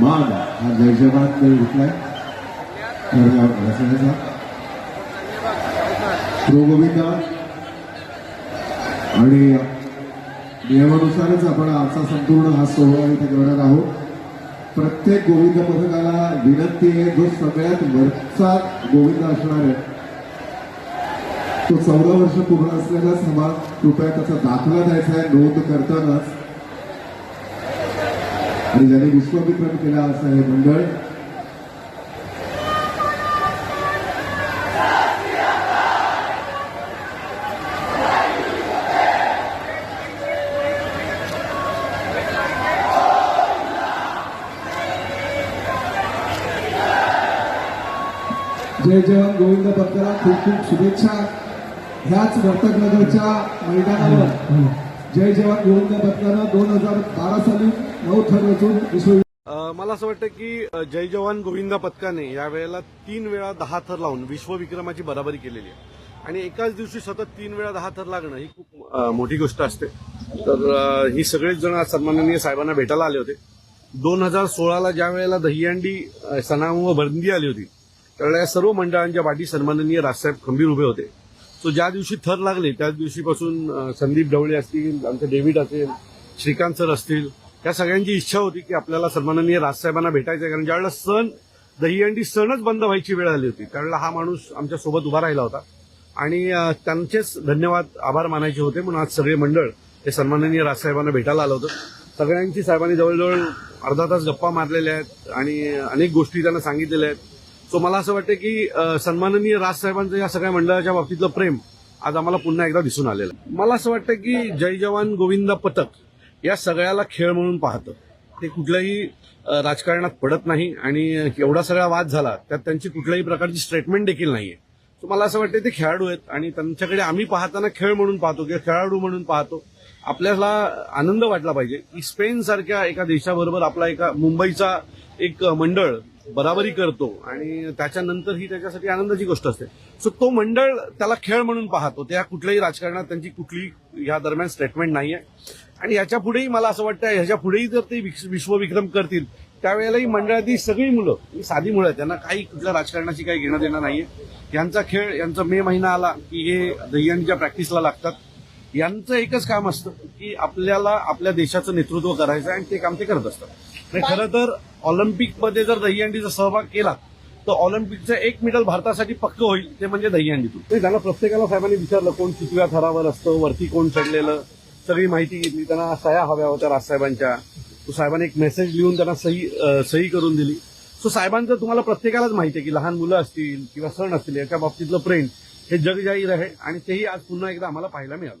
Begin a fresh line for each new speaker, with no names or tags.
जयजवान वेळ घेतलाय. तर बसायचा प्रो गोविंद आणि नियमानुसारच आपण आजचा संपूर्ण हा सोहळा इथे करणार आहोत. प्रत्येक गोविंद पथकाला विनंती आहे जो सगळ्यात वरचा गोविंद असणार आहे तो चौदा वर्ष पूर्ण असलेला समाज कृपया त्याचा दाखला द्यायचा आहे. नोंद करतानाच आणि ज्यांनी विश्वविक्रम केला असं हे मंडळ
जय जवान गोविंद भक्तला खूप खूप शुभेच्छा ह्याच वर्तकनगरच्या मैदानावर. जय जवान योजना पत्रानं दोन हजार बारा साली नऊ थर रचून विश्व
मला असं वाटतं की जय जवान गोविंदा पथकाने यावेळेला तीन वेळा दहा थर लावून विश्वविक्रमाची बराबरी केलेली आहे. आणि एकाच दिवशी सतत तीन वेळा दहा थर लागणं ही खूप मोठी गोष्ट असते. तर ही सगळेच जण आज सन्माननीय साहेबांना भेटायला आले होते. दोन हजार सोळाला ज्या वेळेला दहीहंडी सणामुळे बंदी आली होती त्यावेळेला या सर्व मंडळांच्या पाठी सन्माननीय राजसाहेब खंबीर उभे होते. सो ज्या दिवशी थर लागले त्याच दिवशीपासून संदीप ढवळे असतील आमचे डेव्हिड असेल श्रीकांत सर असतील या सगळ्यांची इच्छा होती की आपल्याला सन्माननीय राजसाहेबांना भेटायचं आहे. कारण ज्यावेळेला सण दहीहंडी सणच बंद व्हायची वेळ आली होती. त्यावेळेला हा माणूस आमच्यासोबत उभा राहिला होता. आणि त्यांचेच धन्यवाद आभार मानायचे होते. म्हणून आज सगळे मंडळ हे सन्माननीय राजसाहेबांना भेटायला आलं होतं. सगळ्यांची साहेबांनी जवळजवळ अर्धा तास गप्पा मारलेल्या आहेत. आणि अनेक गोष्टी त्यांना सांगितलेल्या आहेत. सो मला असं वाटतं की सन्माननीय राजसाहेबांचं या सगळ्या मंडळाच्या बाबतीतलं प्रेम आज आम्हाला पुन्हा एकदा दिसून आलेलं मला असं वाटतं की जय जवान गोविंद पथक या सगळ्याला खेळ म्हणून पाहतं. ते कुठल्याही राजकारणात पडत नाही आणि एवढा सगळा वाद झाला त्यात त्यांची कुठल्याही प्रकारची स्टेटमेंट देखील नाहीये. सो मला असं वाटतं ते खेळाडू आहेत आणि त्यांच्याकडे आम्ही पाहताना खेळ म्हणून पाहतो किंवा खेळाडू म्हणून पाहतो. आपल्याला आनंद वाटला पाहिजे की स्पेन सारख्या एका देशाबरोबर आपला एका मुंबईचा एक मंडळ बराबरी करतो आणि त्याच्यानंतर ही त्याच्यासाठी आनंदाची गोष्ट असते. सो तो मंडळ त्याला खेळ म्हणून पाहतो. त्या कुठल्याही राजकारणात त्यांची कुठली या दरम्यान स्टेटमेंट नाही आहे आणि याच्या पुढेही मला असं वाटतं ह्याच्या पुढेही जर ते विश्वविक्रम करतील त्यावेळेलाही मंडळातली सगळी मुलं साधी मुलं आहेत त्यांना काही कुठल्या राजकारणाची काही घेणं देणं नाहीये. यांचा खेळ यांचा मे महिना आला की हे दह्यांच्या प्रॅक्टिसला लागतात. यांचं एकच काम असतं की आपल्याला आपल्या देशाचं नेतृत्व करायचं आहे आणि ते काम ते करत असतात. आणि खरं तर ऑलिम्पिकमध्ये जर दहीहंडीचा सहभाग केला तर ऑलिम्पिकचं एक मेडल भारतासाठी पक्क होईल ते म्हणजे दहीहंडीतून. ते त्यांना प्रत्येकाला साहेबांनी विचारलं कोण कितव्या थरावर असतं वरती कोण चढलेलं? सगळी माहिती घेतली त्यांना सह्या हव्या होत्या राजसाहेबांच्या. तो साहेबांनी एक मेसेज लिहून त्यांना सही सही करून दिली. सो साहेबांचं तुम्हाला प्रत्येकालाच माहिती आहे की लहान मुलं असतील किंवा सण असतील याच्या बाबतीतलं प्रेम हे जग जाहीर आहे आणि तेही आज पुन्हा एकदा आम्हाला पाहायला मिळालं.